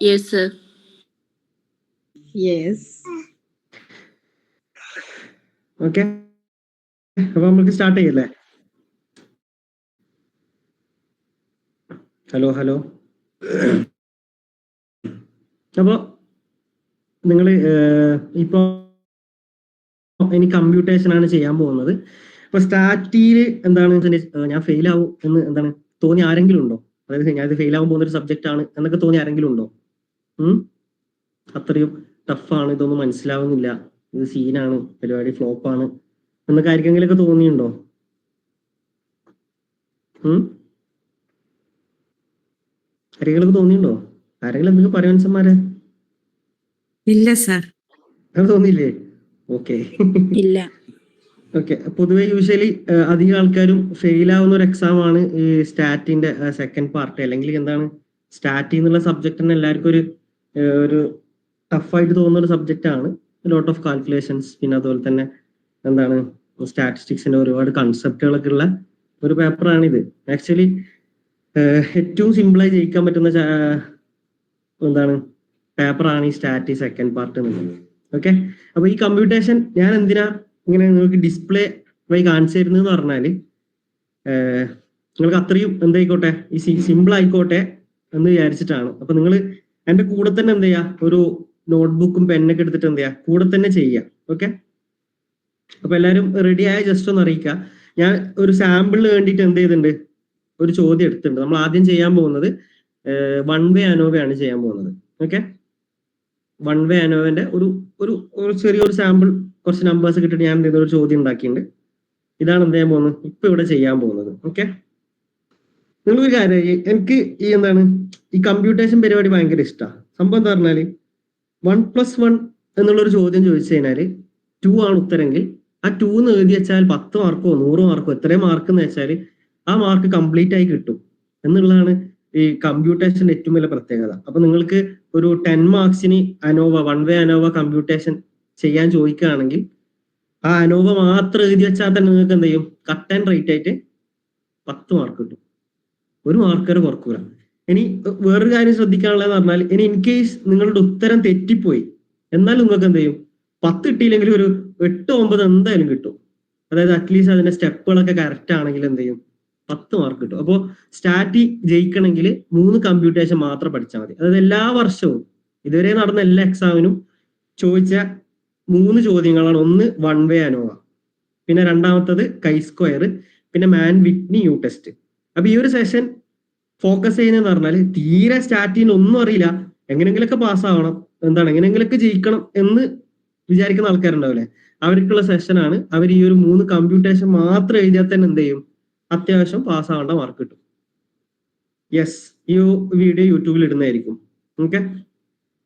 Yes, sir. Yes. Okay അപ്പൊ നമുക്ക് start ചെയ്യല്ലേ? ഹലോ ഹലോ അപ്പോ നിങ്ങൾ ഇപ്പോ ഇനി കമ്പ്യൂട്ടേഷൻ ആണ് ചെയ്യാൻ പോകുന്നത്. അപ്പൊ സ്റ്റാറ്റിയിൽ എന്താണ് ഞാൻ ഫെയിൽ ആവും എന്ന് എന്താണ് തോന്നി ആരെങ്കിലും ഉണ്ടോ? അതായത് ഞാൻ ഇത് ഫെയിൽ ആവാൻ പോകുന്ന ഒരു സബ്ജക്റ്റ് ആണ് എന്നൊക്കെ തോന്നി ആരെങ്കിലും ഉണ്ടോ? അത്രയും ടഫാണ് ഇതൊന്നും മനസ്സിലാവുന്നില്ല. ഇത് സീനാണ് പരിപാടി ഫ്ലോപ്പാണ് എന്നൊക്കെ ആർക്കെങ്കിലൊക്കെ തോന്നിയുണ്ടോ ആരെങ്കിലും തോന്നിയുണ്ടോ ആരെങ്കിലും എന്തെങ്കിലും പറയാൻ സമ്മാരെ ഇല്ല സാർ. തോന്നിയില്ലേ? ഓക്കെ. ഇല്ല. ഓക്കെ പൊതുവെ യൂഷ്വലി അധികം ആൾക്കാരും ഫെയിൽ ആവുന്ന ഒരു എക്സാം ആണ് ഈ സ്റ്റാറ്റിന്റെ സെക്കൻഡ് പാർട്ട് അല്ലെങ്കിൽ എന്താണ്? സ്റ്റാറ്റി എന്നുള്ള സബ്ജക്ട് തന്നെ എല്ലാവർക്കും ഒരു ഒരു ടഫായിട്ട് തോന്നുന്ന ഒരു സബ്ജക്റ്റ് ആണ് ലോട്ട് ഓഫ് കാൽക്കുലേഷൻസ് പിന്നെ അതുപോലെ തന്നെ എന്താണ് സ്റ്റാറ്റിസ്റ്റിക്സിന്റെ ഒരുപാട് കൺസെപ്റ്റുകളൊക്കെ ഉള്ള ഒരു പേപ്പറാണ് ഇത്. ആക്ച്വലി ഏറ്റവും സിമ്പിളായി ജയിക്കാൻ പറ്റുന്ന എന്താണ് പേപ്പറാണ് ഈ സ്റ്റാറ്റി സെക്കൻഡ് പാർട്ട് എന്നുള്ളത് ഓക്കെ അപ്പൊ ഈ കമ്പ്യൂട്ടേഷൻ ഞാൻ എന്തിനാ ഇങ്ങനെ നിങ്ങൾക്ക് ഡിസ്പ്ലേ വഴി കാണിച്ചു തരുന്നതെന്ന് പറഞ്ഞാൽ ഏഹ്, നിങ്ങൾക്ക് അത്രയും എന്തായിക്കോട്ടെ ഈ സിമ്പിൾ ആയിക്കോട്ടെ എന്ന് വിചാരിച്ചിട്ടാണ്. അപ്പൊ നിങ്ങൾ എന്റെ കൂടെ തന്നെ എന്ത് ചെയ്യാ? ഒരു നോട്ട്ബുക്കും പെന്നൊക്കെ എടുത്തിട്ട് എന്ത് ചെയ്യാ? കൂടെ തന്നെ ചെയ്യാം. ഓക്കെ അപ്പൊ എല്ലാരും റെഡി ആയ ജസ്റ്റ് ഒന്ന് അറിയിക്കുക ഞാൻ ഒരു സാമ്പിളിന് വേണ്ടിട്ട് എന്ത് ചെയ്തിട്ടുണ്ട്? ഒരു ചോദ്യം എടുത്തിട്ടുണ്ട്. നമ്മൾ ആദ്യം ചെയ്യാൻ പോകുന്നത് വൺ വേ അനോവ ആണ് ചെയ്യാൻ പോകുന്നത്. ഓക്കെ വൺ വേ അനോവന്റെ ഒരു ഒരു ഒരു ചെറിയൊരു സാമ്പിൾ കുറച്ച് നമ്പേഴ്സ് കിട്ടിയിട്ട് ഞാൻ എന്ത് ചെയ്തൊരു ചോദ്യം ഉണ്ടാക്കിയിട്ടുണ്ട്. ഇതാണ് എന്ത് ചെയ്യാൻ പോകുന്നത്? ഇപ്പൊ ഇവിടെ ചെയ്യാൻ പോകുന്നത്. ഓക്കെ നിങ്ങളൊരു കാര്യം എനിക്ക് ഈ എന്താണ് ഈ കമ്പ്യൂട്ടേഷൻ പരിപാടി ഭയങ്കര ഇഷ്ടമാണ് സംഭവം എന്താ പറഞ്ഞാൽ വൺ പ്ലസ് വൺ എന്നുള്ളൊരു ചോദ്യം ചോദിച്ചു കഴിഞ്ഞാൽ ടു ആണ് ഉത്തരെങ്കിൽ ആ ടു എന്ന് എഴുതി വെച്ചാൽ പത്ത് മാർക്കോ നൂറ് മാർക്കോ എത്രയും മാർക്ക് എന്ന് വെച്ചാൽ ആ മാർക്ക് കംപ്ലീറ്റ് ആയി കിട്ടും. എന്നുള്ളതാണ് ഈ കമ്പ്യൂട്ടേഷന്റെ ഏറ്റവും വലിയ പ്രത്യേകത. അപ്പൊ നിങ്ങൾക്ക് ഒരു ten മാർക്സിന് ANOVA one way ANOVA computation ചെയ്യാൻ ചോദിക്കുകയാണെങ്കിൽ ആ അനോവ മാത്രം എഴുതി വെച്ചാൽ തന്നെ നിങ്ങൾക്ക് എന്ത് ചെയ്യും? കട്ട് ആൻഡ് റേറ്റ് ആയിട്ട് പത്ത് മാർക്ക് കിട്ടും. ഒരു മാർക്കർ കുറക്കൂല. ഇനി വേറൊരു കാര്യം ശ്രദ്ധിക്കാനുള്ളതെന്ന് പറഞ്ഞാൽ ഇനി ഇൻ കേസ് നിങ്ങളുടെ ഉത്തരം തെറ്റിപ്പോയി എന്നാൽ നിങ്ങൾക്ക് എന്ത് ചെയ്യും? പത്ത് കിട്ടിയില്ലെങ്കിൽ ഒരു എട്ട് ഒമ്പത് എന്തായാലും കിട്ടും. അതായത് അറ്റ്ലീസ്റ്റ് അതിന്റെ സ്റ്റെപ്പുകളൊക്കെ കറക്റ്റ് ആണെങ്കിൽ എന്ത് ചെയ്യും? പത്ത് മാർക്ക് കിട്ടും. അപ്പോൾ സ്റ്റാറ്റി ജയിക്കണമെങ്കിൽ മൂന്ന് കമ്പ്യൂട്ടേഷൻ മാത്രം പഠിച്ചാൽ മതി. അതായത് എല്ലാ വർഷവും ഇതുവരെ നടന്ന എല്ലാ എക്സാമിനും ചോദിച്ച മൂന്ന് ചോദ്യങ്ങളാണ്. ഒന്ന് വൺ വേ അനോവ പിന്നെ രണ്ടാമത്തത് കൈ സ്ക്വയർ പിന്നെ മാൻ വിറ്റ്നി യു ടെസ്റ്റ് അപ്പൊ ഈ ഒരു സെഷൻ ഫോക്കസ് ചെയ്യുന്നതെന്ന് പറഞ്ഞാൽ തീരെ സ്റ്റാറ്റിന് ഒന്നും അറിയില്ല. എങ്ങനെങ്കിലൊക്കെ പാസ്സാവണം എന്താണ്? എങ്ങനെങ്കിലൊക്കെ ജയിക്കണം എന്ന് വിചാരിക്കുന്ന ആൾക്കാരുണ്ടാവില്ലേ? അവർക്കുള്ള സെഷനാണ് അവർ ഈ ഒരു മൂന്ന് കമ്പ്യൂട്ടേഷൻ മാത്രം എഴുതിയാൽ തന്നെ എന്ത് ചെയ്യും? അത്യാവശ്യം പാസ്സാവേണ്ട മാർക്ക് കിട്ടും. യെസ് ഈ വീഡിയോ യൂട്യൂബിൽ ഇടുന്നതായിരിക്കും. ഓക്കെ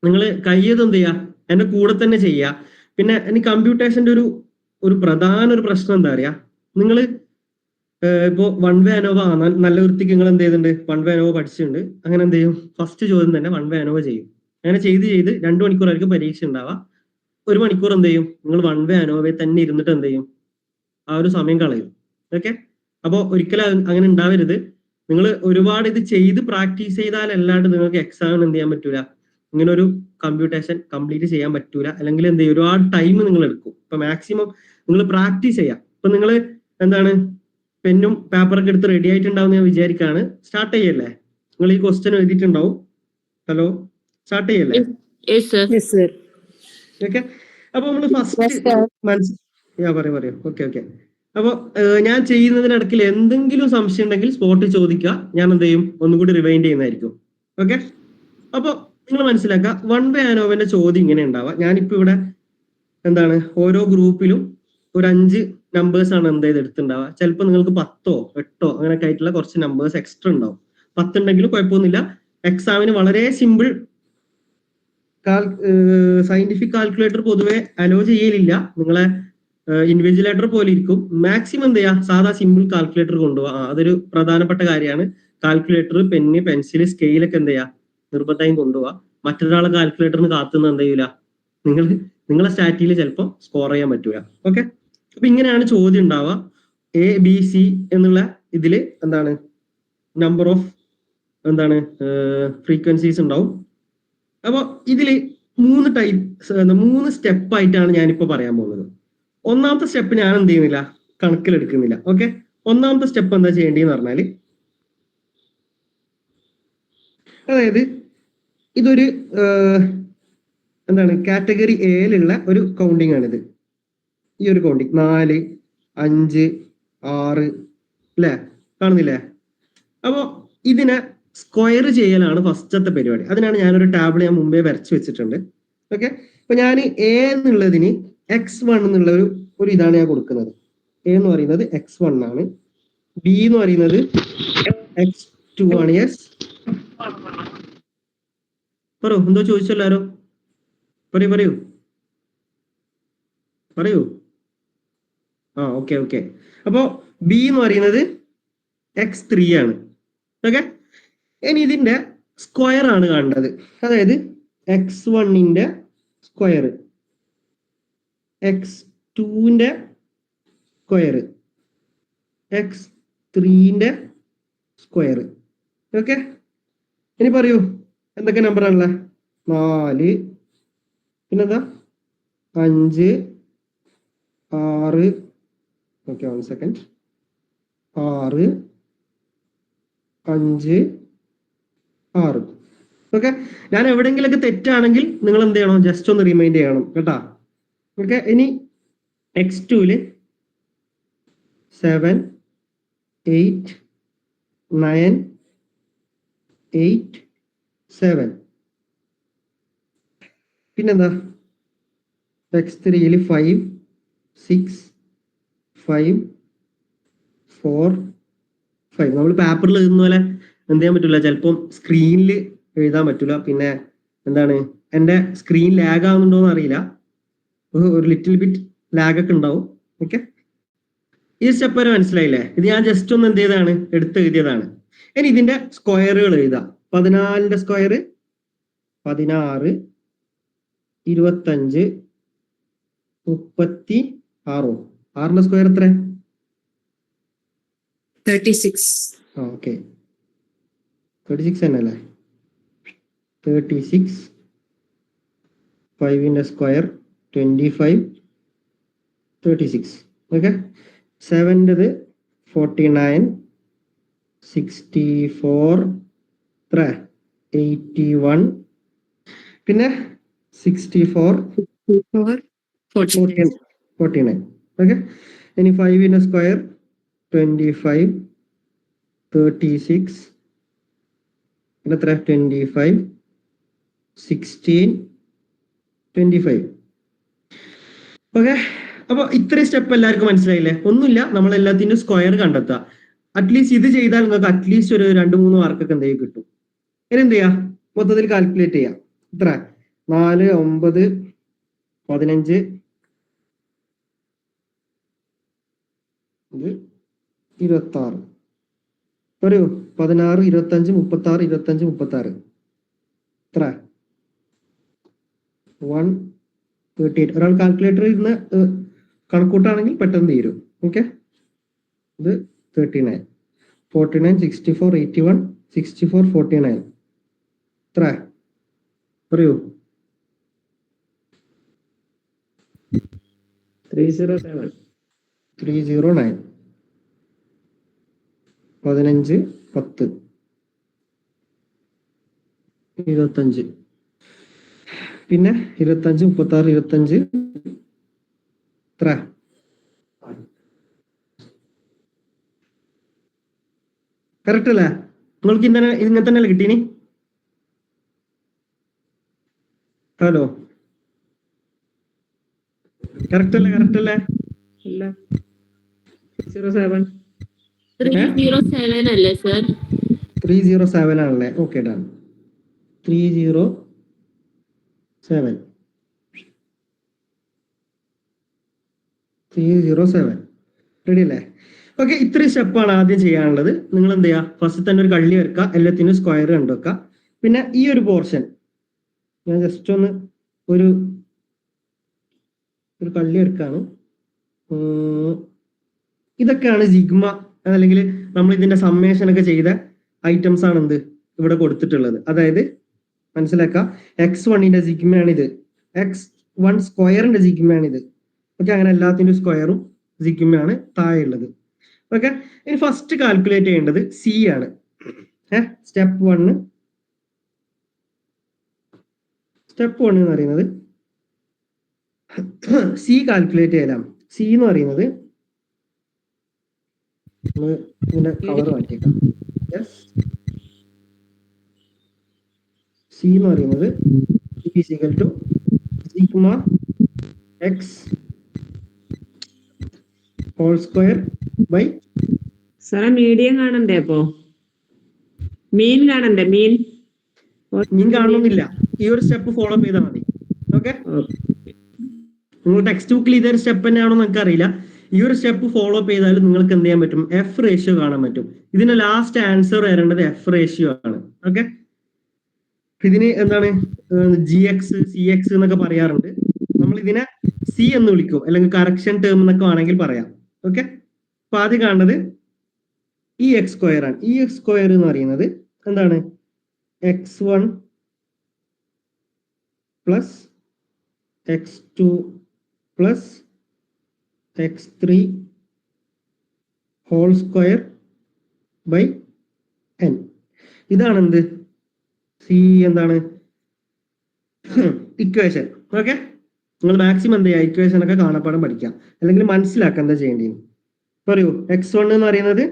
നിങ്ങൾ കയ്യത് എന്ത് ചെയ്യുക എന്റെ കൂടെ തന്നെ ചെയ്യുക പിന്നെ ഇനി കമ്പ്യൂട്ടേഷന്റെ ഒരു ഒരു പ്രധാന ഒരു പ്രശ്നം എന്താ അറിയാ? നിങ്ങൾ ഇപ്പോ വൺ വേ അനോവ നല്ല വൃത്തിക്ക് നിങ്ങൾ എന്ത് ചെയ്തിട്ടുണ്ട്? വൺ വേ അനോവ പഠിച്ചിട്ടുണ്ട്. അങ്ങനെ എന്ത് ചെയ്യും? ഫസ്റ്റ് ചോദ്യം തന്നെ വൺ വേ അനോവ ചെയ്യും. അങ്ങനെ ചെയ്ത് ചെയ്ത് രണ്ടു മണിക്കൂറായിരിക്കും പരീക്ഷ ഉണ്ടാവുക. ഒരു മണിക്കൂർ എന്ത് ചെയ്യും? നിങ്ങൾ വൺ വേ അനോവയെ തന്നെ ഇരുന്നിട്ട് എന്ത് ചെയ്യും? ആ ഒരു സമയം കളയും. ഓക്കെ അപ്പോൾ ഒരിക്കലും അങ്ങനെ ഉണ്ടാവരുത്. നിങ്ങൾ ഒരുപാട് ഇത് ചെയ്ത് പ്രാക്ടീസ് ചെയ്താൽ അല്ലാണ്ട് നിങ്ങൾക്ക് എക്സാമിന് എന്ത് ചെയ്യാൻ പറ്റൂല. ഇങ്ങനെ ഒരു കമ്പ്യൂട്ടേഷൻ കംപ്ലീറ്റ് ചെയ്യാൻ പറ്റൂല. അല്ലെങ്കിൽ എന്ത് ചെയ്യും? ഒരുപാട് ടൈം നിങ്ങൾ എടുക്കും. ഇപ്പൊ മാക്സിമം നിങ്ങൾ പ്രാക്ടീസ് ചെയ്യാം. ഇപ്പൊ നിങ്ങൾ എന്താണ്? പെന്നും പേപ്പറൊക്കെ എടുത്ത് റെഡി ആയിട്ടുണ്ടാവും ഞാൻ വിചാരിക്കാണ്. സ്റ്റാർട്ട് ചെയ്യല്ലേ? നിങ്ങൾ ഈ ക്വസ്റ്റ്യൻ എഴുതിയിട്ടുണ്ടാവും. ഹലോ സ്റ്റാർട്ട് ചെയ്യല്ലേ? Yes, sir. Yes, sir. Okay അപ്പൊ നമ്മൾ ഫസ്റ്റ് sir. മനസ്സ് ഞാൻ പറയാം പറയാം. ഓക്കെ ഓക്കെ അപ്പൊ ഞാൻ ചെയ്യുന്നതിനിടക്കിൽ എന്തെങ്കിലും സംശയം ഉണ്ടെങ്കിൽ സ്പോട്ടിൽ ചോദിക്കുക. ഞാൻ എന്ത് ചെയ്യും? ഒന്നുകൂടി റിവൈൻഡ് ചെയ്യുന്നതായിരിക്കും. ഓക്കെ അപ്പൊ നിങ്ങൾ മനസ്സിലാക്കുക വൺ വേ ആനോവന്റെ ചോദ്യം ഇങ്ങനെ ഉണ്ടാവുക. ഞാനിപ്പോ ഇവിടെ എന്താണ്? ഓരോ ഗ്രൂപ്പിലും ഒരു അഞ്ച് നമ്പേഴ്സ് ആണ് എന്ത് ചെയ്ത് എടുത്തിട്ടുണ്ടാവുക ചിലപ്പോൾ നിങ്ങൾക്ക് പത്തോ എട്ടോ അങ്ങനെയൊക്കെ ആയിട്ടുള്ള കുറച്ച് നമ്പേഴ്സ് എക്സ്ട്രാ ഉണ്ടാവും. പത്തുണ്ടെങ്കിലും കുഴപ്പമൊന്നുമില്ല. എക്സാമിന് വളരെ സിമ്പിൾ സയന്റിഫിക് കാൽക്കുലേറ്റർ പൊതുവെ അലോ ചെയ്യലില്ല. നിങ്ങളെ ഇൻവിജിലേറ്റർ പോലെ ഇരിക്കും. മാക്സിമം എന്ത് ചെയ്യുക? സാധാ സിമ്പിൾ കാൽക്കുലേറ്റർ കൊണ്ടുപോകാം അതൊരു പ്രധാനപ്പെട്ട കാര്യമാണ്. കാൽക്കുലേറ്റർ പെന്ന് പെൻസിൽ സ്കെയിലൊക്കെ എന്ത് ചെയ്യുക? നിർബന്ധമായും കൊണ്ടുപോവാ മറ്റൊരാളെ കാൽക്കുലേറ്ററിന് കാത്തുനിന്ന് എന്ത് ചെയ്യൂല? നിങ്ങൾ നിങ്ങളെ സ്റ്റാറ്റിയിൽ ചിലപ്പോൾ സ്കോർ ചെയ്യാൻ പറ്റൂല. ഓക്കെ അപ്പൊ ഇങ്ങനെയാണ് ചോദ്യം ഉണ്ടാവുക. എ ബി സി എന്നുള്ള ഇതിൽ എന്താണ്? നമ്പർ ഓഫ് എന്താണ്? ഫ്രീക്വൻസീസ് ഉണ്ടാവും. അപ്പോൾ ഇതിൽ മൂന്ന് ടൈപ്പ് മൂന്ന് സ്റ്റെപ്പ് ആയിട്ടാണ് ഞാനിപ്പോ പറയാൻ പോകുന്നത്. ഒന്നാമത്തെ സ്റ്റെപ്പ് ഞാൻ എന്ത് ചെയ്യുന്നില്ല? കണക്കിലെടുക്കുന്നില്ല. ഓക്കെ ഒന്നാമത്തെ സ്റ്റെപ്പ് എന്താ ചെയ്യേണ്ടതെന്ന് പറഞ്ഞാൽ അതായത് ഇതൊരു എന്താണ്? കാറ്റഗറി എയിലുള്ള ഒരു കൗണ്ടിങ് ആണിത്. ഈ ഒരു കോണ്ടി നാല് അഞ്ച് ആറ് അല്ലേ കാണുന്നില്ലേ? അപ്പോൾ ഇതിനെ സ്ക്വയർ ചെയ്യലാണ് ഫസ്റ്റത്തെ പരിപാടി. അതിനാണ് ഞാനൊരു ടാബിൾ ഞാൻ മുമ്പേ വരച്ചു വെച്ചിട്ടുണ്ട്. ഓക്കെ അപ്പൊ ഞാൻ എ എന്നുള്ളതിന് എക്സ് വൺ എന്നുള്ള ഒരു ഒരു ഇതാണ് ഞാൻ കൊടുക്കുന്നത്. എ എന്ന് പറയുന്നത് എക്സ് വൺ ആണ്. ബി എന്ന് പറയുന്നത് എക്സ് ടു ആണ്. യെസ് പറയൂ. എന്തോ ചോദിച്ചല്ലാരോ പറയൂ പറയൂ. പറയൂ. ആ ഓക്കെ ഓക്കെ അപ്പോ ബി എന്ന് പറയുന്നത് എക്സ് ത്രീ ആണ്. ഓക്കെ ഇനി ഇതിന്റെ സ്ക്വയർ ആണ് കാണേണ്ടത്. അതായത് എക്സ് വണ്ണിന്റെ സ്ക്വയർ എക്സ് ടുവിന്റെ സ്ക്വയർ എക്സ് ത്രീന്റെ സ്ക്വയർ ഓക്കെ ഇനി പറയൂ എന്തൊക്കെ നമ്പർ ആണല്ലേ നാല്. പിന്നെന്താ? അഞ്ച്. ആറ്. ഓക്കെ വൺ സെക്കൻഡ് ആറ് അഞ്ച് ആറ്. ഓക്കെ ഞാൻ എവിടെയെങ്കിലൊക്കെ തെറ്റാണെങ്കിൽ നിങ്ങൾ എന്ത് ചെയ്യണം? ജസ്റ്റ് ഒന്ന് റിമൈൻഡ് ചെയ്യണം കേട്ടാ. ഓക്കെ ഇനി X tool seven eight nine eight seven പിന്നെന്താ? എക്സ് ത്രീയിൽ five six five four five നമ്മൾ പേപ്പറിൽ എഴുതുന്ന പോലെ എന്ത് ചെയ്യാൻ പറ്റില്ല ചിലപ്പം സ്ക്രീനിൽ എഴുതാൻ പറ്റില്ല പിന്നെ എന്താണ്? എന്റെ സ്ക്രീൻ ലാഗ് ആവുന്നുണ്ടോ എന്ന് അറിയില്ല ഒരു- ഒരു ലിറ്റിൽ ബിറ്റ് ലാഗ് ഒക്കെ ഉണ്ടാവും. ഓക്കെ ഈ സ്റ്റെപ്പ് വരെ മനസ്സിലായില്ലേ? ഇത് ഞാൻ ജസ്റ്റ് ഒന്ന് എന്ത് ചെയ്താണ് എടുത്ത് എഴുതിയതാണ്. ഇനി ഇതിന്റെ സ്ക്വയറുകൾ എഴുതാം. പതിനാലിന്റെ സ്ക്വയർ പതിനാറ് ഇരുപത്തഞ്ച് മുപ്പത്തി ആറോ ആറിന്റെ സ്ക്വയർ എത്ര തേർട്ടി സിക്സ് ആ ഓക്കെ തേർട്ടി സിക്സ് തന്നെ അല്ലേ? Thirty six ഫൈവിന്റെ square twenty five thirty six okay സെവന്റെത് forty nine sixty four എത്ര? എയ്റ്റി വൺ പിന്നെ sixty four four forty forty forty nine okay ഇനി ഫൈവിന്റെ square twenty five thirty six എത്ര? Twenty five sixteen twenty five okay അപ്പൊ ഇത്രയും step എല്ലാവർക്കും മനസ്സിലായില്ലേ? ഒന്നുമില്ല. നമ്മൾ എല്ലാത്തിനും സ്ക്വയർ കണ്ടെത്തുക അറ്റ്ലീസ്റ്റ് ഇത് ചെയ്താൽ നിങ്ങൾക്ക് അറ്റ്ലീസ്റ്റ് ഒരു രണ്ട് മൂന്ന് മാർക്കൊക്കെ എന്തെങ്കിലും കിട്ടും. ഇനി എന്ത് ചെയ്യാം? മൊത്തത്തിൽ കാൽക്കുലേറ്റ് ചെയ്യാം. ഇത്ര നാല് ഒമ്പത് പതിനഞ്ച് ഇത് ഇരുപത്തി ആറ് പറയൂ. പതിനാറ് ഇരുപത്തി അഞ്ച് മുപ്പത്തി ആറ് ഇരുപത്തി അഞ്ച് മുപ്പത്തി ആറ് എത്ര വൺ തേർട്ടി എയ്റ്റ് ഒരാൾ കാൽക്കുലേറ്റർ ഇരുന്ന് കണക്കൂട്ടാണെങ്കിൽ പെട്ടെന്ന് തീരും. ഓക്കെ ഇത് thirty nine forty nine sixty four eighty one sixty four forty nine എത്ര പറയൂ. Three zero seven three zero nine പതിനഞ്ച് പത്ത്. ഇരുപത്തഞ്ച്. പിന്നെ ഇരുപത്തഞ്ച് മുപ്പത്തി ആറ് ഇരുപത്തഞ്ച്. എത്ര കറക്റ്റ് അല്ലേ? നിങ്ങൾക്ക് ഇന്നലെ ഇങ്ങനെ തന്നെ കിട്ടീനി? ഹലോ കറക്റ്റ് അല്ലേ കറക്റ്റ് അല്ല? Zero seven three zero seven അല്ലേ സർ ത്രീ സീറോ സെവൻ ആണല്ലേ? Okay done three zero seven three zero seven ready അല്ലേ? ഓക്കെ ഇത്രയും സ്റ്റെപ്പാണ് ആദ്യം ചെയ്യാനുള്ളത്. നിങ്ങൾ എന്ത് ചെയ്യുക ഫസ്റ്റ് തന്നെ ഒരു കള്ളി വരക്കുക എല്ലാത്തിനും സ്ക്വയർ കണ്ടുവെക്കുക പിന്നെ ഈ ഒരു പോർഷൻ ഞാൻ ജസ്റ്റ് ഒന്ന് ഒരു ഒരു കള്ളി എടുക്കാണ് ഇതൊക്കെയാണ് ജിഗ്മ അല്ലെങ്കിൽ നമ്മൾ ഇതിന്റെ സമ്മേഷൻ ഒക്കെ ചെയ്ത ഐറ്റംസ് ആണ് എന്ത്? ഇവിടെ കൊടുത്തിട്ടുള്ളത്. അതായത് മനസ്സിലാക്കുക എക്സ് വണ്ണിന്റെ സിഗ്മയാണ് ഇത് എക്സ് വൺ സ്ക്വയറിന്റെ സിഗ്മയാണ് ഇത് ഓക്കെ അങ്ങനെ എല്ലാത്തിന്റെ സ്ക്വയറും സിഗ്മയാണ് താഴെ ഉള്ളത് ഓക്കെ ഇനി ഫസ്റ്റ് കാൽക്കുലേറ്റ് ചെയ്യേണ്ടത് സി ആണ്. ഏഹ് സ്റ്റെപ്പ് വണ്ണ് സ്റ്റെപ്പ് വൺ എന്ന് പറയുന്നത് സി കാൽക്കുലേറ്റ് ചെയ്യലാം. സി എന്ന് പറയുന്നത് ഇതിന്റെ മാറ്റിയേക്കാം. സി എന്ന് പറയുന്നത് equal to sigma X whole square by സാറേ മീഡിയം കാണണ്ടേ അപ്പോ? മീൻ കാണണ്ടേ? മീൻ? മീൻ കാണണമെന്നില്ല. ഈ ഒരു സ്റ്റെപ്പ് ഫോളോ ചെയ്താൽ മതി. ഓക്കെ നിങ്ങൾ ടെക്സ്റ്റ് ബുക്കിൽ ഇതേ സ്റ്റെപ്പ് തന്നെയാണോ നിങ്ങൾക്ക് അറിയില്ല ഈ ഒരു സ്റ്റെപ്പ് ഫോളോ അപ്പ് ചെയ്താൽ നിങ്ങൾക്ക് എന്ത് ചെയ്യാൻ പറ്റും? എഫ് റേഷ്യോ കാണാൻ പറ്റും. ഇതിന്റെ ലാസ്റ്റ് ആൻസർ വരേണ്ടത് എഫ് റേഷ്യോ ആണ്. ഓക്കെ ഇതിന് എന്താണ്? ജി എക്സ് സി എക്സ് എന്നൊക്കെ പറയാറുണ്ട്. നമ്മൾ ഇതിനെ സി എന്ന് വിളിക്കും. അല്ലെങ്കിൽ കറക്ഷൻ ടേം എന്നൊക്കെ വേണമെങ്കിൽ പറയാം. ഓക്കെ അപ്പൊ ആദ്യം കാണുന്നത് ഇ എക്സ് സ്ക്വയർ ആണ്. ഇ എക്സ് സ്ക്വയർ എന്ന് പറയുന്നത് എന്താണ്? X one plus X two plus X three whole square by N ഇതാണ് എന്ത് സി എന്താണ്? ഇക്വേഷൻ ഓക്കെ നിങ്ങൾ മാക്സിമം എന്ത് ചെയ്യുക? ഇക്വേഷൻ ഒക്കെ കാണപ്പാടം പഠിക്കാം അല്ലെങ്കിൽ മനസ്സിലാക്കുക എന്താ ചെയ്യേണ്ടി പറയൂ. എക്സ് വൺ എന്ന് പറയുന്നത്.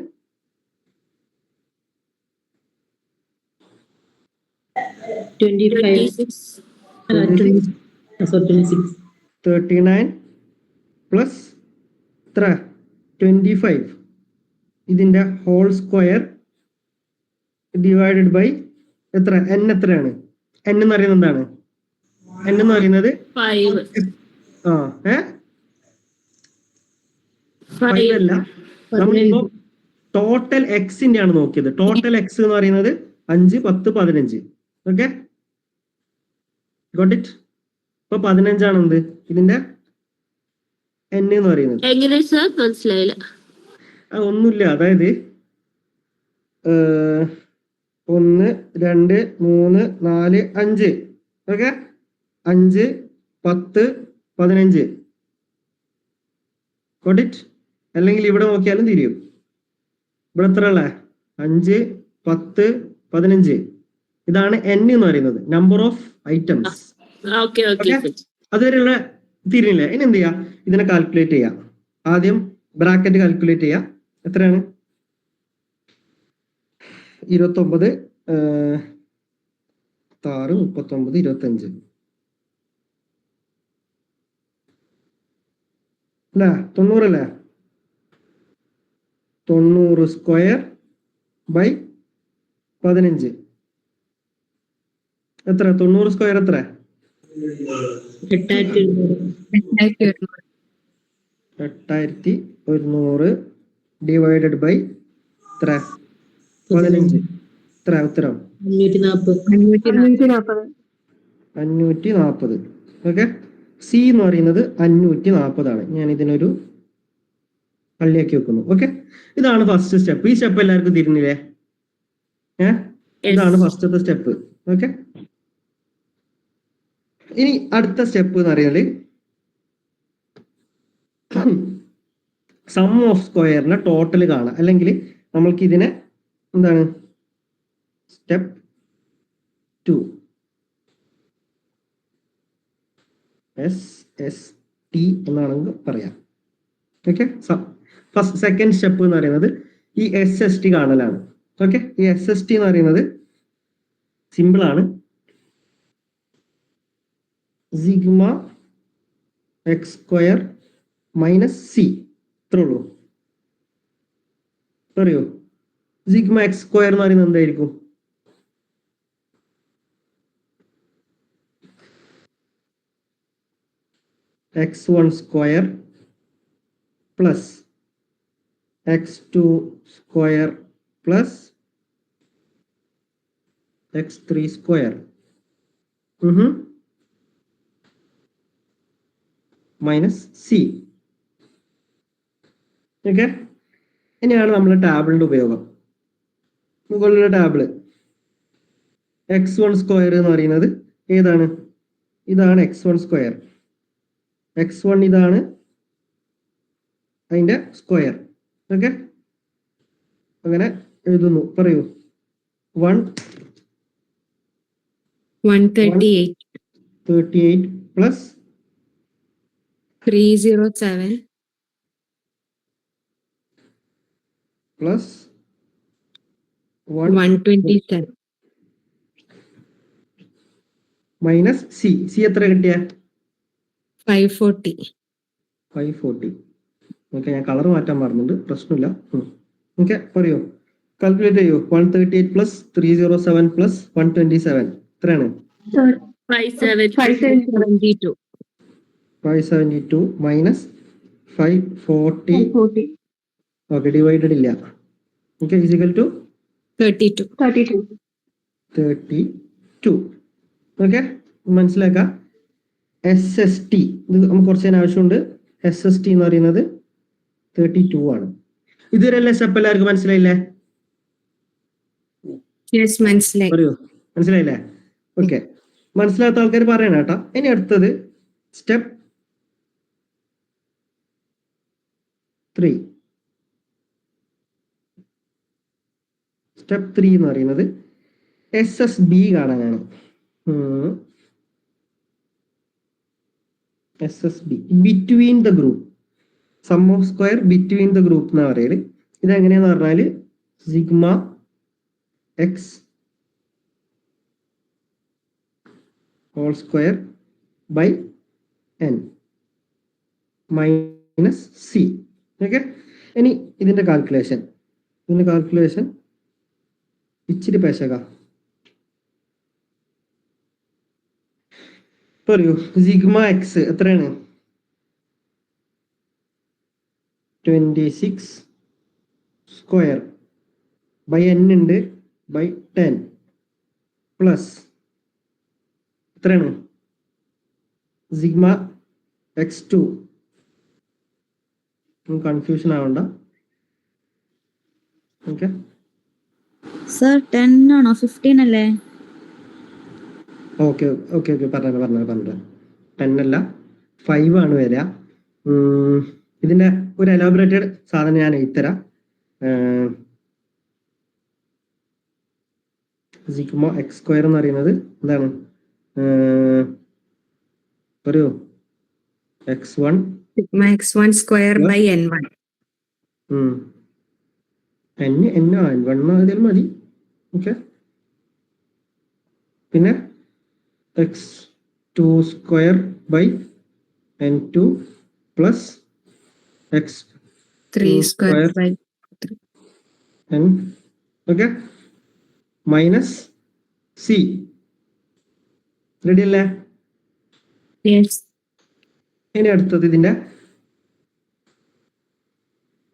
തേർട്ടി നയൻ പ്ലസ് എത്ര? ട്വന്റി ഫൈവ് ഇതിന്റെ ഹോൾ സ്ക്വയർ ഡിവൈഡഡ് ബൈ എത്ര? എൻ എത്രയാണ്? എൻ എന്ന് പറയുന്നത് എന്താണ്? എൻ എന്ന് പറയുന്നത്. ആ ഏ? ഫൈവ് അല്ല. നമ്മളിപ്പോ ടോട്ടൽ എക്സിന്റെ ആണ് നോക്കിയത്. ടോട്ടൽ എക്സ് എന്ന് പറയുന്നത് അഞ്ച് പത്ത് പതിനഞ്ച്. ഓക്കെ ഗോട്ട് ഇറ്റ് ഇപ്പൊ പതിനഞ്ചാണ് എന്ത് ഇതിന്റെ എൻ എന്ന് പറയുന്നത്. എങ്ങനെ സർ? മനസ്സിലായില്ല. ആ, ഒന്നുമില്ല. അതായത് ഒന്ന് രണ്ട് മൂന്ന് നാല് അഞ്ച്. ഓക്കെ? അഞ്ച് പത്ത് പതിനഞ്ച്. കൊടിറ്റ് അല്ലെങ്കിൽ ഇവിടെ നോക്കിയാലും തിരിയും. ഇവിടെ എത്ര ഉള്ള? അഞ്ച് പത്ത് പതിനഞ്ച്. ഇതാണ് എൻ എന്ന് പറയുന്നത്. Number of items. അതുവരെയുള്ള തിരിഞ്ഞില്ല? ഇനി എന്ത് ചെയ്യാം? ഇതിനെ കാൽക്കുലേറ്റ് ചെയ്യാം. ആദ്യം ബ്രാക്കറ്റ് കാൽക്കുലേറ്റ് ചെയ്യാം. എത്രയാണ്? ഇരുപത്തൊമ്പത് ആറ് മുപ്പത്തൊമ്പത് ഇരുപത്തഞ്ച്. അല്ലേ? തൊണ്ണൂറല്ലേ തൊണ്ണൂറ് സ്ക്വയർ ബൈ പതിനഞ്ച്. എത്ര? തൊണ്ണൂറ് സ്ക്വയർ എത്ര? എട്ടായിരത്തി എട്ടായിരത്തി ഒരുന്നൂറ് ഡിവൈഡഡ് ബൈ എത്ര പതിനഞ്ച്. എത്ര ഉത്തരം. അഞ്ഞൂറ്റി നാൽപ്പത് ഓക്കെ? സി എന്ന് പറയുന്നത് അഞ്ഞൂറ്റി നാൽപ്പതാണ് ഞാൻ ഇതിനൊരു പള്ളിയാക്കി വെക്കുന്നു. ഓക്കെ? ഇതാണ് ഫസ്റ്റ് സ്റ്റെപ്പ് ഈ സ്റ്റെപ്പ് എല്ലാവർക്കും തിരിഞ്ഞില്ലേ? ഏ? ഇതാണ് ഫസ്റ്റത്തെ സ്റ്റെപ്പ് ഓക്കെ? ഇനി അടുത്ത സ്റ്റെപ്പ് എന്ന് പറയുന്നത് സം ഓഫ് സ്ക്വയറിന്റെ ടോട്ടൽ കാണാം. അല്ലെങ്കിൽ നമ്മൾക്ക് ഇതിനെ എന്താണ്? Step two S S T എന്നാണെങ്കിൽ പറയാം. ഓക്കെ ഫസ്റ്റ് സെക്കൻഡ് സ്റ്റെപ്പ് എന്ന് പറയുന്നത് ഈ എസ് എസ് ടി കാണലാണ്. ഓക്കെ ഈ എസ് എസ് ടി എന്ന് പറയുന്നത് സിമ്പിൾ ആണ്. Sigma X square minus C. ഇത്രേ ഉള്ളൂ. അറിയോ? സിഗ്മ എക്സ് സ്ക്വയർ എന്ന് പറയുന്നത് എന്തായിരിക്കും? X one square plus X two square plus X three square. Minus C. Okay ഇനിയാണ് നമ്മൾ ടാബിളിന്റെ ഉപയോഗം. മുകളിലുള്ള ടാബിൾ. എക്സ് വൺ സ്ക്വയർ എന്ന് പറയുന്നത് ഏതാണ്? ഇതാണ് X one square X one ഇതാണ് അതിന്റെ സ്ക്വയർ ഓക്കെ അങ്ങനെ എഴുതുന്നു. പറയൂ. One thirty eight plus three zero seven plus one c c seven minus C C എത്ര കിട്ടിയ? Five forty five forty okay ഞാൻ കളർ മാറ്റാൻ പറഞ്ഞിട്ടുണ്ട് പ്രശ്നമില്ല. ഓക്കെ പറയൂ. കാൽക്കുലേറ്റ് ചെയ്യൂ. One thirty eight plus three zero seven plus one twenty seven എത്രയാണ് five seven seventy two five seventy two minus five forty okay divided ഇല്ല. Okay is equal to thirty two thirty two okay മനസ്സിലാക്കാം? S S T ഇത് നമുക്ക് കുറച്ച് നേരം ആവശ്യമുണ്ട്. S S T എന്ന് പറയുന്നത് തേർട്ടി ടു ആണ്. ഇതുവരെ എല്ലാം സ്റ്റെപ്പ് എല്ലാവർക്കും മനസ്സിലായില്ലേ? മനസ്സിലായില്ലേ? ഓക്കെ മനസ്സിലാത്ത ആൾക്കാർ പറയണം കേട്ടോ. ഇനി അടുത്തത്. സ്റ്റെപ്പ് ത്രീ സ്റ്റെപ്പ് ത്രീ എന്ന് പറയുന്നത് എസ് എസ് ബി കാണാനാണ്. S S B between the group sum of square between the group എന്നാ പറയൽ. ഇത് എങ്ങനെയാന്ന് പറഞ്ഞാൽ sigma X whole square by N minus C okay ഇനി ഇതിന്റെ കാൽക്കുലേഷൻ ഇതിന്റെ കാൽക്കുലേഷൻ ഇച്ചിരി പേശക. പറയൂ സിഗ്മ എക്സ് എത്രയാണ്? Twenty six square by N ഉണ്ട് ബൈ ടെൻ പ്ലസ് എത്രയാണ്? സിഗ്മ എക്സ് ടു കൺഫ്യൂഷൻ ആവണ്ട. ഓക്കെ സർ ടെൻ ആണോ? ഫിഫ്റ്റീൻ അല്ലേ? ഓക്കെ ഓക്കെ ഓക്കെ പറഞ്ഞു പറഞ്ഞു പറഞ്ഞു ടെൻ അല്ല ഫൈവ് ആണ് വരിക. ഇതിന്റെ ഒരു എലാബറേറ്റഡ് സാധനം ഞാൻ ഇത്തരാ സിഗ്മ എക്സ് സ്ക്വയർ എന്ന് പറയുന്നത് എന്താണ് പറയോ X one sigma X one square by N one N N N one എഴുതിയാൽ മതി. ഓക്കെ പിന്നെ X two square by N two plus X three square by N okay minus C ready അല്ലേ? ഇനി അടുത്തത് ഇതിന്റെ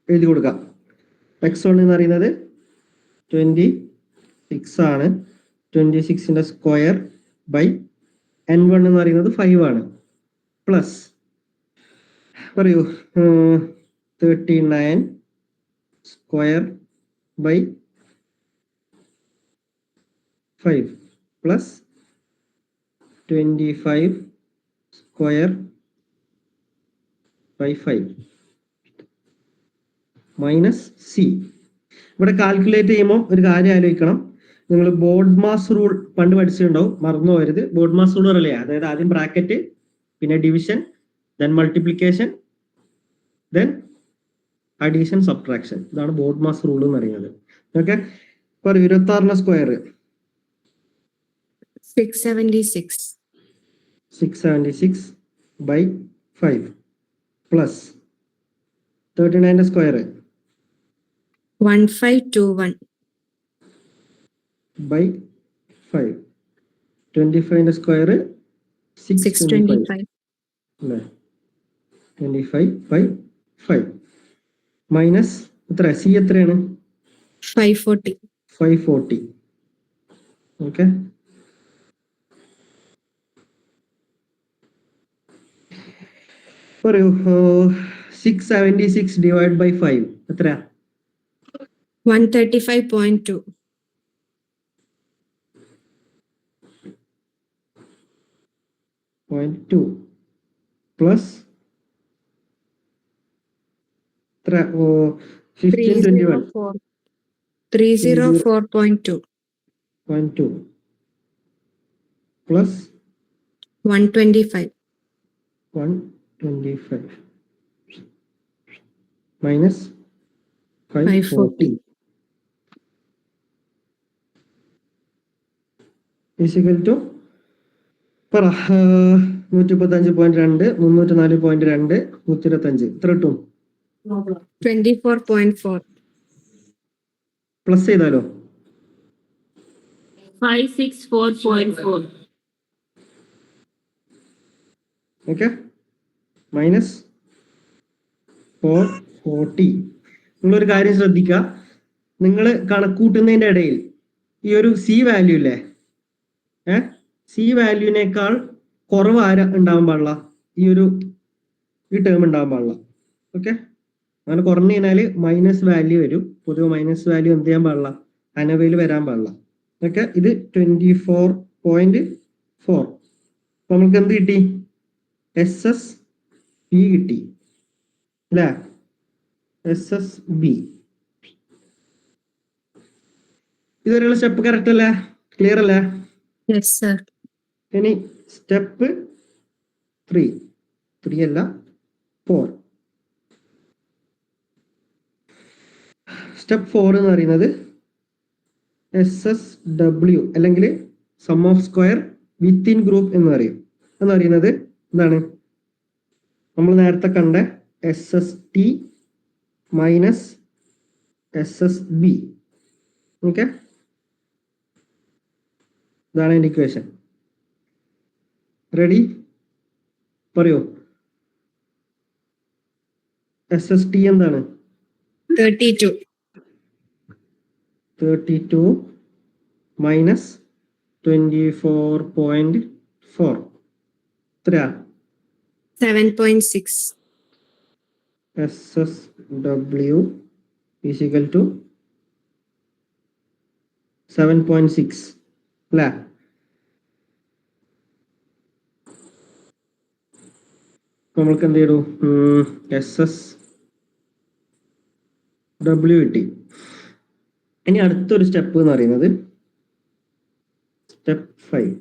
എഴുതി കൊടുക്കാം. എക്സ് വൺ എന്ന് പറയുന്നത് ട്വന്റി സിക്സ് ആണ്. ട്വന്റി സിക്സിന്റെ സ്ക്വയർ ബൈ എൻ വൺ എന്ന് പറയുന്നത് ഫൈവ് ആണ്. പ്ലസ് പറയൂ. Thirty nine square by five plus twenty five square by five minus C ഇവിടെ കാൽക്കുലേറ്റ് ചെയ്യുമ്പോൾ ഒരു കാര്യം ആലോചിക്കണം. നിങ്ങൾ ബോർഡ് മാസ് റൂൾ പണ്ട് പഠിച്ചിട്ടുണ്ടാവും. മറന്നു പോയത് ബോർഡ് മാസ് റൂൾ അല്ലേ അതായത് ആദ്യം ബ്രാക്കറ്റ് പിന്നെ division then multiplication then addition subtraction ഇതാണ് ബോർഡ് മാസ് റൂൾ എന്ന് പറയുന്നത്. ഓക്കെ ഇപ്പൊ ഇരുപത്തി ആറിന്റെ square six seventy six six seventy six by five plus thirty നയന്റെ square one five two one by five twenty ഫൈവിന്റെ square six six twenty five അല്ലേ twenty five by five minus എത്ര? C എത്രയാണ്? Five forty five forty okay പറയൂ. Six seventy six divide by five എത്രയാ one thirty five point two 0.2 plus 304.2 uh, 0.2 plus 125 125 minus 540 is equal to പറ നൂറ്റി മുപ്പത്തഞ്ച് point രണ്ട് മുന്നൂറ്റി നാല് പോയിന്റ് രണ്ട് നൂറ്റി ഇരുപത്തഞ്ച് ഇത്ര കിട്ടും. 24.4. പ്ലസ് ചെയ്താലോ? Five six four point four. Okay minus four forty നിങ്ങളൊരു കാര്യം ശ്രദ്ധിക്കുക നിങ്ങൾ കണക്കൂട്ടുന്നതിന്റെ ഇടയിൽ ഈ ഒരു സി വാല്യൂ ഇല്ലേ? ഏ സി വാല്യൂനേക്കാൾ കുറവ് ആര ഉണ്ടാവാൻ പാടില്ല? ഈ ഒരു ഈ ടേം ഉണ്ടാവാൻ പാടില്ല. ഓക്കെ അങ്ങനെ കുറഞ്ഞു കഴിഞ്ഞാൽ മൈനസ് വാല്യൂ വരും. പൊതുവെ മൈനസ് വാല്യൂ എന്ത് ചെയ്യാൻ പാടില്ല? അനവയിൽ വരാൻ പാടില്ല. ഓക്കെ ഇത് ട്വന്റി ഫോർ പോയിന്റ് ഫോർ അപ്പൊ നമുക്ക് എന്ത് കിട്ടി? എസ് എസ് ബി കിട്ടി. അല്ലേ? എസ് എസ് ബി ഇതുവരെയുള്ള സ്റ്റെപ്പ് കറക്റ്റ് അല്ലേ? ക്ലിയർ അല്ലേ. ഇനി സ്റ്റെപ്പ് ത്രീ. ത്രീ അല്ല ഫോർ. സ്റ്റെപ്പ് ഫോർ എന്ന് പറയുന്നത് എസ് എസ് ഡബ്ല്യു അല്ലെങ്കിൽ sum of square within group എന്ന് പറയും. എന്ന് പറയുന്നത് എന്താണ്? നമ്മൾ നേരത്തെ കണ്ട S S T minus S S B okay ഇതാണ് എന്റെ ഇക്വേഷൻ റെഡി പറയോ. എസ് എസ് ടി എന്താണ്? 32. Thirty two minus twenty four point four എത്രയാ? 7.6. S S W is equal to seven point six അല്ലേ? നമ്മൾക്ക് എന്ത് ചെയ്തു എസ് എസ് ഡബ്ല്യു കിട്ടി ഇനി അടുത്തൊരു സ്റ്റെപ്പ് എന്ന് പറയുന്നത് സ്റ്റെപ്പ് ഫൈവ്.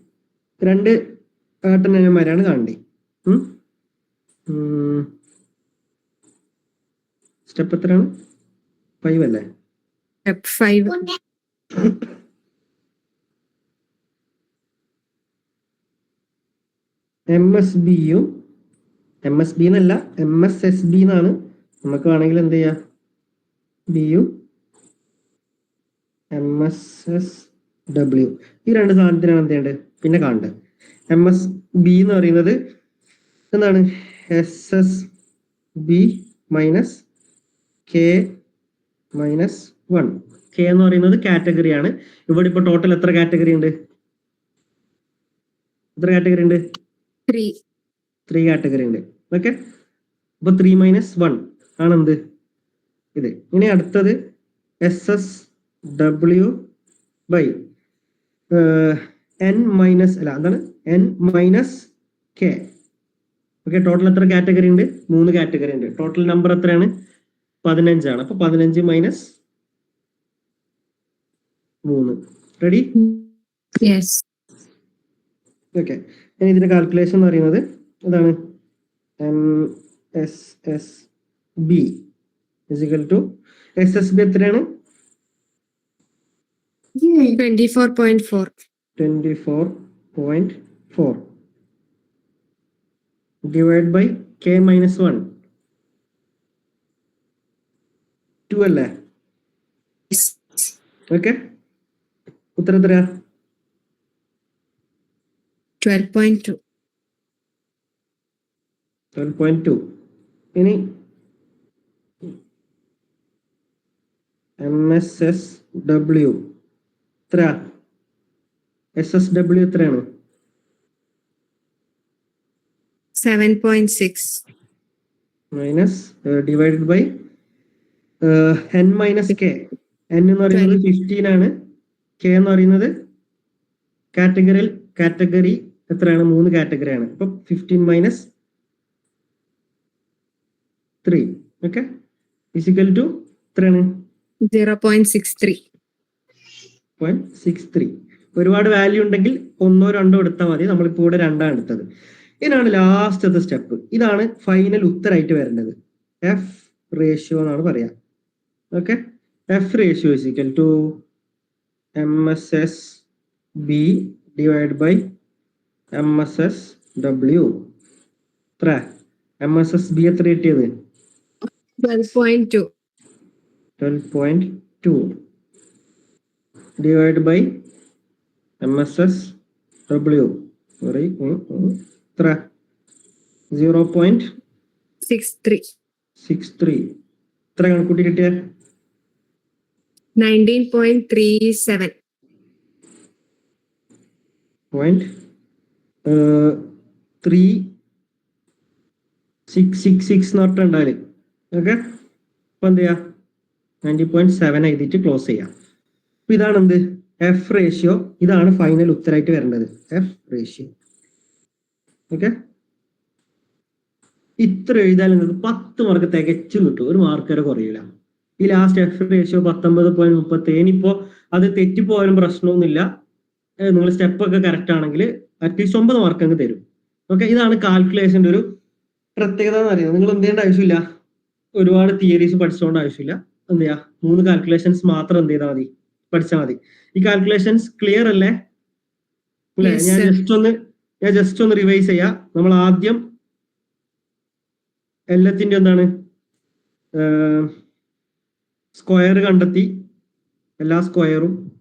രണ്ട് ഏട്ടനന്മാരാണ് കാണണ്ടേ? സ്റ്റെപ്പ് എത്രയാണ്? ഫൈവ് അല്ലേ? സ്റ്റെപ്പ് 5. എം എസ് ബിയും എം എസ് ബി എന്നല്ല എം എസ് എസ് ബി എന്നാണ് നമുക്ക് വേണമെങ്കിൽ എന്ത് ചെയ്യാം? B U M S S W ഈ രണ്ട് സാധനത്തിനാണ് എന്ത് ചെയ്യേണ്ടത്? പിന്നെ കാണേണ്ടത് എം എസ് ബി എന്ന് പറയുന്നത് എന്താണ്? S S B minus K minus one K എന്ന് പറയുന്നത് കാറ്റഗറിയാണ് ഇവിടെ ഇപ്പൊ ടോട്ടൽ എത്ര കാറ്റഗറി ഉണ്ട്? എത്ര കാറ്റഗറി ഉണ്ട്? 3. ത്രീ കാറ്റഗറി ഉണ്ട്. ഓക്കെ അപ്പൊ ത്രീ മൈനസ് വൺ ആണെന്ത്? ഇത്. ഇനി അടുത്തത് S S W by N minus അല്ല എന്താണ്? N minus K okay total എത്ര കാറ്റഗറി ഉണ്ട്? മൂന്ന് കാറ്റഗറി ഉണ്ട്. ടോട്ടൽ നമ്പർ എത്രയാണ്? പതിനഞ്ചാണ്. അപ്പൊ പതിനഞ്ച് മൈനസ് മൂന്ന്. റെഡി. ഓക്കെ ഇനി ഇതിന്റെ കാൽക്കുലേഷൻ എന്ന് പറയുന്നത് എന്താണ്? M S S B is equal to S S B എത്രയാണ്? 24.4. Twenty four point four divide by K minus one two അല്ലേ. ഓക്കെ ഉത്തരം എത്രയാ? 12.2. ട്വൽവ് പോയിന്റ് ടു ഇനി എം എസ് എസ് ഡബ്ല്യു എത്ര എസ് എസ് ഡബ്ല്യു എത്രയാണ് 7.6. Minus divided by N minus K N എന്ന് പറയുന്നത് fifteen ആണ്. കെ എന്ന് പറയുന്നത് കാറ്റഗറിയിൽ കാറ്റഗറി എത്രയാണ്? മൂന്ന് കാറ്റഗറിയാണ് അപ്പൊ fifteen minus three okay is equal to എത്രയാണ് Zero point six three. Point six three ഒരുപാട് വാല്യൂ ഉണ്ടെങ്കിൽ ഒന്നോ രണ്ടോ എടുത്താൽ മതി. നമ്മളിപ്പോൾ ഇവിടെ രണ്ടാണ് എടുത്തത്. ഇതാണ് ലാസ്റ്റത്തെ സ്റ്റെപ്പ് ഇതാണ് ഫൈനൽ ഉത്തരമായിട്ട് വരേണ്ടത്. എഫ് റേഷ്യോ എന്നാണ് പറയാ. Okay F ratio is equal to M S S B divide by M S S W എത്ര എം എസ് എസ് ബി എത്ര കിട്ടിയത്? Twelve point two. by point S W sorry എത്ര zero point Six three. Six three എത്ര കണക്കൂട്ടി കിട്ടിയ Nineteen point three seven. Point three six six six എന്ന് പറഞ്ഞിട്ടുണ്ടാൽ okay. അപ്പൊ എന്ത് ചെയ്യാം? നയന്റി പോയിന്റ് സെവൻ എഴുതിയിട്ട് ക്ലോസ് ചെയ്യാം. അപ്പൊ ഇതാണ് എന്ത് എഫ് റേഷ്യോ ഇതാണ് ഫൈനൽ ഉത്തരമായിട്ട് വരേണ്ടത്. F ratio okay. ഇത്ര എഴുതാൻ നിങ്ങൾക്ക് പത്ത് മാർക്ക് തികച്ചും കിട്ടും. ഒരു മാർക്ക് വരെ കുറയില്ല ഈ ലാസ്റ്റ് എഫ് റേഷ്യോ പത്തൊമ്പത് പോയിന്റ് മുപ്പത്തി ഇനിയിപ്പോ അത് തെറ്റിപ്പോയാലും പ്രശ്നമൊന്നുമില്ല. നിങ്ങൾ സ്റ്റെപ്പൊക്കെ കറക്റ്റ് ആണെങ്കിൽ അറ്റ്ലീസ്റ്റ് ഒമ്പത് മാർക്ക് അങ്ങ് തരും. ഓക്കെ ഇതാണ് കാൽക്കുലേഷന്റെ ഒരു പ്രത്യേകത എന്ന് പറയുന്നത്. നിങ്ങൾ എന്ത് ചെയ്യേണ്ട ആവശ്യമില്ല. ഒരുപാട് തിയറീസ് പഠിച്ചുകൊണ്ട് ആവശ്യമില്ല. എന്ത് ചെയ്യാ? മൂന്ന് കാൽക്കുലേഷൻസ് മാത്രം എന്ത് ചെയ്താൽ മതി. പഠിച്ചാൽ മതി. ഈ കാൽക്കുലേഷൻസ് ക്ലിയർ അല്ലേ? അല്ലേ? ഞാൻ ജസ്റ്റ് ഒന്ന് ഞാൻ ജസ്റ്റ് ഒന്ന് റിവൈസ് ചെയ്യാം. നമ്മൾ ആദ്യം എല്ലാത്തിന്റെ എന്താണ്? സ്ക്വയർ കണ്ടെത്തി. എല്ലാ സ്ക്വയറും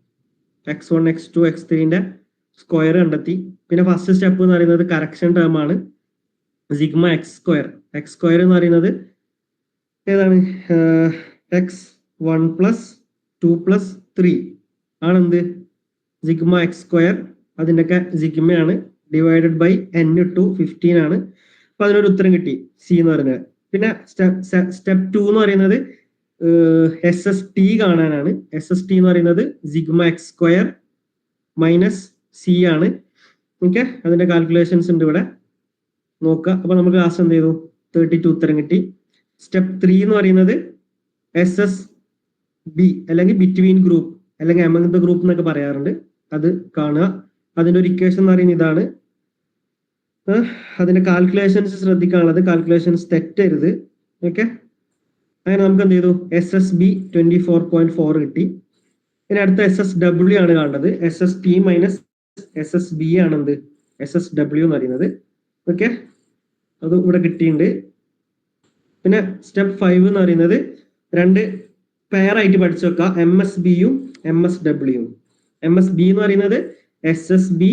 X one X two X ത്രീന്റെ square കണ്ടെത്തി. പിന്നെ ഫസ്റ്റ് സ്റ്റെപ്പ് എന്ന് പറയുന്നത് കറക്ഷൻ ടേം ആണ്. Sigma X square X square എന്ന് പറയുന്നത് ഏതാണ്? X one plus two plus three ആണെന്ത്? Sigma X square അതിന്റെയൊക്കെ സിഗ്മയാണ് divided by N two fifteen ആണ്. അപ്പൊ അതിനൊരു ഉത്തരം കിട്ടി സി എന്ന് പറയുന്നത്. പിന്നെ സ്റ്റെപ്പ് ടു എന്ന് പറയുന്നത് എസ് എസ് ടി കാണാനാണ്. എസ് എസ് ടി എന്ന് പറയുന്നത് sigma X square minus C ആണ്. ഓക്കെ അതിന്റെ കാൽക്കുലേഷൻസ് ഉണ്ട് ഇവിടെ. നോക്കുക. അപ്പൊ നമുക്ക് ക്ലാസ് എന്ത് ചെയ്തു? തേർട്ടി ടു ഉത്തരം കിട്ടി. സ്റ്റെപ്പ് ത്രീ എന്ന് പറയുന്നത് എസ് എസ് ബി അല്ലെങ്കിൽ ബിറ്റ്വീൻ ഗ്രൂപ്പ് അല്ലെങ്കിൽ എമംഗ് ദ ഗ്രൂപ്പ് എന്നൊക്കെ പറയാറുണ്ട്. അത് കാണുക. അതിന്റെ ഒരു ഇക്വേഷൻ എന്ന് പറയുന്നത് ഇതാണ്. അതിന്റെ കാൽക്കുലേഷൻസ് ശ്രദ്ധിക്കാനുള്ളത്. കാൽക്കുലേഷൻസ് തെറ്റരുത്. ഓക്കെ അങ്ങനെ നമുക്ക് എന്ത് ചെയ്തു? S S B twenty four point four കിട്ടി. ഇനി അടുത്ത എസ് എസ് ഡബ്ല്യു ആണ് കാണേണ്ടത്. S S T minus S S B ആണ് എന്ത് എസ് എസ് ഡബ്ല്യു എന്ന് പറയുന്നത്. ഓക്കെ അത് ഇവിടെ കിട്ടിയിട്ടുണ്ട്. പിന്നെ സ്റ്റെപ്പ് ഫൈവ് എന്ന് പറയുന്നത് രണ്ട് പെയർ ആയിട്ട് പഠിച്ചു വെക്കുക എം എസ് ബിയും M S W M S B എന്ന് പറയുന്നത് S S B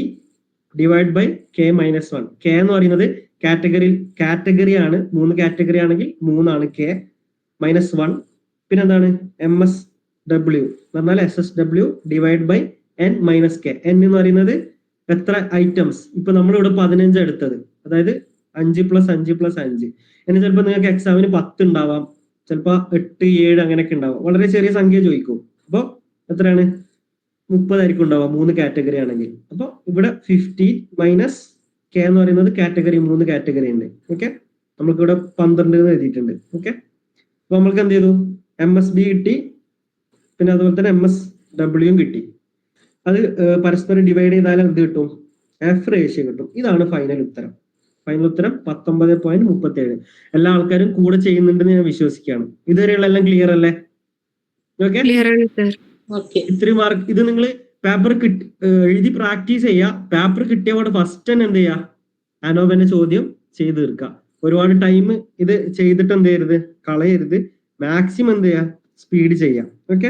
divide by K minus one K എന്ന് പറയുന്നത് കാറ്റഗറി കാറ്റഗറി ആണ്. മൂന്ന് കാറ്റഗറി ആണെങ്കിൽ മൂന്നാണ് കെ മൈനസ് വൺ പിന്നെ എന്താണ് എം എസ് ഡബ്ല്യു പറഞ്ഞാൽ S S W divide by N minus K N എന്ന് പറയുന്നത് എത്ര ഐറ്റംസ് ഇപ്പൊ നമ്മളിവിടെ പതിനഞ്ച് എടുത്തത്. അതായത് അഞ്ച് പ്ലസ് അഞ്ച് പ്ലസ് അഞ്ച്. എന്നെ ചിലപ്പോൾ നിങ്ങൾക്ക് എക്സാമിന് പത്ത് ഉണ്ടാവാം. ചിലപ്പോൾ എട്ട് ഏഴ് അങ്ങനെയൊക്കെ ഉണ്ടാവാം. വളരെ ചെറിയ സംഖ്യ ചോദിക്കും. അപ്പോൾ എത്രയാണ്? മുപ്പതായിരിക്കും ഉണ്ടാവാം മൂന്ന് കാറ്റഗറി ആണെങ്കിൽ. അപ്പോൾ ഇവിടെ ഫിഫ്റ്റി മൈനസ് കെ എന്ന് പറയുന്നത് കാറ്റഗറി മൂന്ന് കാറ്റഗറി ഉണ്ട്. ഓക്കെ നമുക്ക് ഇവിടെ പന്ത്രണ്ട് എന്ന് എഴുതിയിട്ടുണ്ട്. ഓക്കെ അപ്പൊ നമ്മൾക്ക് എന്ത് ചെയ്തു? എം എസ് ബി കിട്ടി. പിന്നെ അതുപോലെ തന്നെ എം എസ് ഡബ്ല്യുവും കിട്ടി. അത് പരസ്പരം ഡിവൈഡ് ചെയ്താൽ എന്ത് കിട്ടും? എഫ് റേഷ്യ കിട്ടും. ഇതാണ് ഫൈനൽ ഉത്തരം. ഫൈനൽ ഉത്തരം പത്തൊമ്പത് പോയിന്റ് മുപ്പത്തി ഏഴ് എല്ലാ ആൾക്കാരും കൂടെ ചെയ്യുന്നുണ്ടെന്ന് ഞാൻ വിശ്വസിക്കുകയാണ്. ഇതുവരെയുള്ള എല്ലാം ക്ലിയർ അല്ലേ? ഓക്കെ. ഇത്രയും മാർക്ക് ഇത് നിങ്ങൾ പേപ്പർ കിട്ടി എഴുതി പ്രാക്ടീസ് ചെയ്യുക. പേപ്പർ കിട്ടിയപാട് ഫസ്റ്റ് തന്നെ എന്ത് ചെയ്യുക? അനോപന്റെ ചോദ്യം ചെയ്ത് തീർക്കുക. ഒരുപാട് ടൈം ഇത് ചെയ്തിട്ട് എന്ത് ചെയ്യരുത്? കളയരുത്. മാക്സിമം എന്ത് ചെയ്യുക? സ്പീഡ് ചെയ്യാം ഓക്കെ